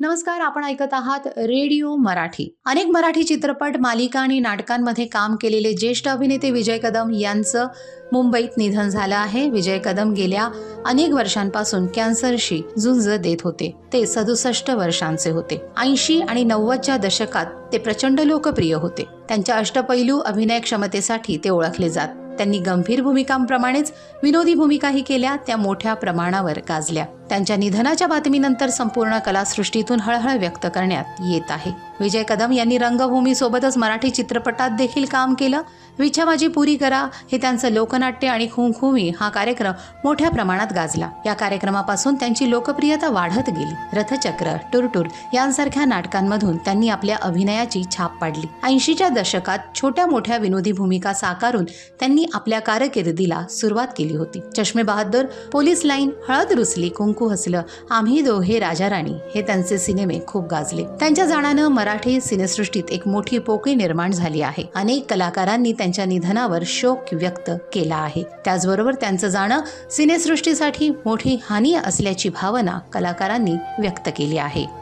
नमस्कार आपण ऐकत आहात रेडिओ मराठी. अनेक मराठी चित्रपट मालिका आणि नाटकांमध्ये काम केलेले ज्येष्ठ अभिनेते विजय कदम यांचं मुंबईत निधन झालं आहे. विजय कदम गेल्या अनेक वर्षांपासून कॅन्सरशी झुंज देत होते. ते सदुसष्ट वर्षांचे होते. ऐंशी आणि नव्वदच्या दशकात ते प्रचंड लोकप्रिय होते. त्यांच्या अष्टपैलू अभिनय क्षमतेसाठी ते ओळखले जात. त्यांनी गंभीर भूमिकांप्रमाणेच विनोदी भूमिकाही केल्या त्या मोठ्या प्रमाणावर गाजल्या. त्यांच्या निधनाच्या बातमीनंतर संपूर्ण कलासृष्टीतून हळहळ व्यक्त करण्यात येत आहे. विजय कदम यांनी रंगभूमीसोबतच मराठी चित्रपटात देखील काम केलं. विच्छा माझी पुरी करा हे त्यांचं लोकनाट्य आणि खुमखुमी हा कार्यक्रम मोठ्या प्रमाणात गाजला. या कार्यक्रमापासून त्यांची लोकप्रियता वाढत गेली. रथचक्र टुरटुर यांसारख्या नाटकांमधून त्यांनी आपल्या अभिनयाची छाप पाडली. ऐंशीच्या दशकात छोट्या मोठ्या विनोदी भूमिका साकारून त्यांनी आपल्या कारकिर्दीला सुरुवात केली होती. चष्मे बहादूर पोलीस लाईन हळद रुसली कुंकू हसलं. आम्ही दोघे राजा राणी हे त्यांचे सिनेमे खूप गाजले. त्यांच्या जाण्यानं मराठी सिनेसृष्टीत एक मोठी पोकळी निर्माण झाली आहे. अनेक कलाकारांनी त्यांच्या निधनावर शोक व्यक्त केला आहे. त्याचबरोबर त्यांचं जाणं सिनेसृष्टीसाठी मोठी हानी असल्याची भावना कलाकारांनी व्यक्त केली आहे.